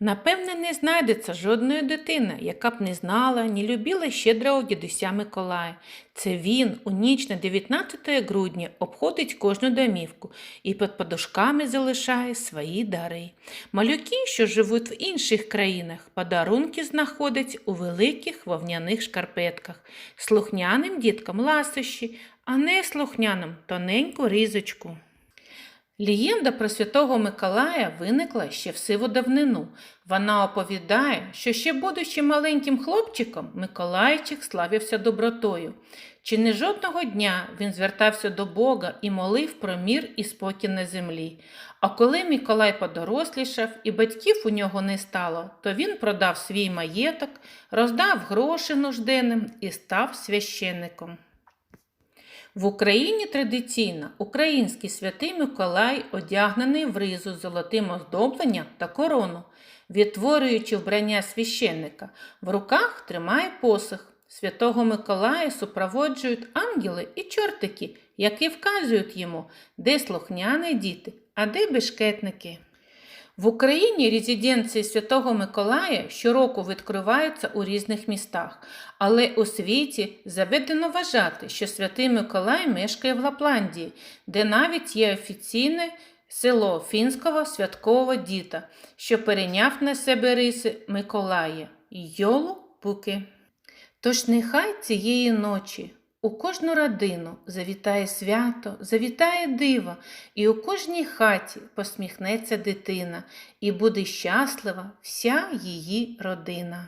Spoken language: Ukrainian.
Напевне, не знайдеться жодної дитини, яка б не знала, ні любила щедрого дідуся Миколая. Це він у ніч на 19 грудня обходить кожну домівку і під подушками залишає свої дари. Малюки, що живуть в інших країнах, подарунки знаходять у великих вовняних шкарпетках, слухняним діткам ласощі, а не слухняним тоненьку різочку. Легенда про святого Миколая виникла ще в сиву давнину. Вона оповідає, що ще будучи маленьким хлопчиком, Миколайчик славився добротою. Чи не жодного дня він звертався до Бога і молив про мір і спокій на землі. А коли Миколай подорослішав і батьків у нього не стало, то він продав свій маєток, роздав гроші нужденним і став священником. В Україні традиційно український святий Миколай одягнений в ризу золотим оздобленням та корону, відтворюючи вбрання священника, в руках тримає посох. Святого Миколая супроводжують ангели і чортики, які вказують йому, де слухняні діти, а де бешкетники. В Україні резиденції Святого Миколая щороку відкриваються у різних містах, але у світі заведено вважати, що Святий Миколай мешкає в Лапландії, де навіть є офіційне село фінського святкового діта, що перейняв на себе риси Миколая Йолу Пуки. Тож нехай цієї ночі у кожну родину завітає свято, завітає диво, і у кожній хаті посміхнеться дитина, і буде щаслива вся її родина.